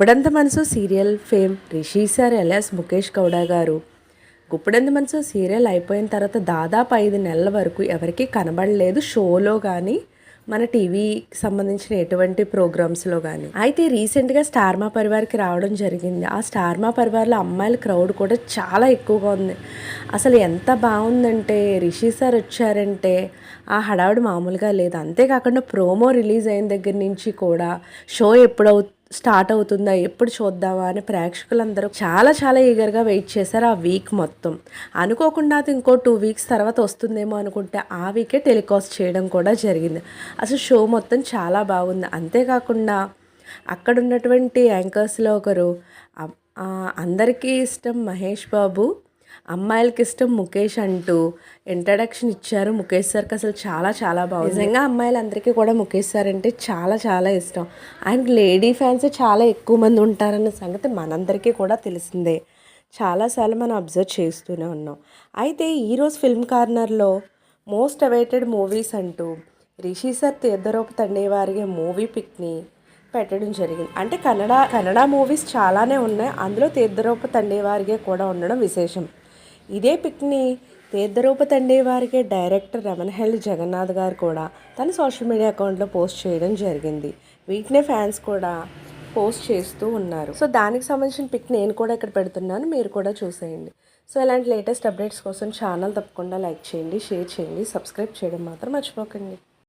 Guppedantha Manasu serial fame Rishi sir ఎలాస్ Mukesh Gowda గారు. Guppedantha Manasu serial అయిపోయిన తర్వాత దాదాపు ఐదు నెలల వరకు ఎవరికీ కనబడలేదు షోలో కానీ మన టీవీకి సంబంధించిన ఎటువంటి ప్రోగ్రామ్స్లో కానీ అయితే రీసెంట్గా స్టార్మా పరివార్కి రావడం జరిగింది. ఆ స్టార్మా పరివార్లో అమ్మాయిల క్రౌడ్ కూడా చాలా ఎక్కువగా ఉంది. అసలు ఎంత బాగుందంటే రిషి సార్ వచ్చారంటే ఆ హడావుడు మామూలుగా లేదు. అంతేకాకుండా ప్రోమో రిలీజ్ అయిన దగ్గర నుంచి కూడా షో ఎప్పుడవుతుంది స్టార్ట్ అవుతుందా ఎప్పుడు చూద్దామా అని ప్రేక్షకులందరూ చాలా చాలా ఈగర్గా వెయిట్ చేశారు ఆ వీక్ మొత్తం. అనుకోకుండా అది ఇంకో టూ వీక్స్ తర్వాత వస్తుందేమో అనుకుంటే ఆ వీకే టెలికాస్ట్ చేయడం కూడా జరిగింది. అసలు షో మొత్తం చాలా బాగుంది. అంతేకాకుండా అక్కడ ఉన్నటువంటి యాంకర్స్లో ఒకరు అందరికీ ఇష్టం మహేష్ బాబు. అమ్మాయిలకి ఇష్టం ముఖేష్ అంటూ ఇంట్రడక్షన్ ఇచ్చారు. ముఖేష్ సార్కి అసలు చాలా చాలా బాగుంది. నిజంగా అమ్మాయిలందరికీ కూడా ముఖేష్ సార్ అంటే చాలా చాలా ఇష్టం. ఆయనకి లేడీ ఫ్యాన్స్ చాలా ఎక్కువ మంది ఉంటారన్న సంగతి మనందరికీ కూడా తెలిసిందే. చాలాసార్లు మనం అబ్జర్వ్ చేస్తూనే ఉన్నాం. అయితే ఈరోజు ఫిల్మ్ కార్నర్లో మోస్ట్ అవైటెడ్ మూవీస్ అంటూ రిషి సార్ తీర్థరూప తండేవారిగే మూవీ పిక్ని పెట్టడం జరిగింది. అంటే కన్నడ కన్నడ మూవీస్ చాలానే ఉన్నాయి. అందులో తీర్థరూప తండేవారిగే కూడా ఉండడం విశేషం. ఇదే పిక్ని తీర్థరూప తండేవారికే డైరెక్టర్ రమణహల్లి జగన్నాథ్ గారు కూడా తన సోషల్ మీడియా అకౌంట్లో పోస్ట్ చేయడం జరిగింది. వీటినే ఫ్యాన్స్ కూడా పోస్ట్ చేస్తూ ఉన్నారు. సో దానికి సంబంధించిన పిక్ నేను కూడా ఇక్కడ పెడుతున్నాను. మీరు కూడా చూసేయండి. సో ఇలాంటి లేటెస్ట్ అప్డేట్స్ కోసం ఛానల్ తప్పకుండా లైక్ చేయండి షేర్ చేయండి సబ్స్క్రైబ్ చేయడం మాత్రం మర్చిపోకండి.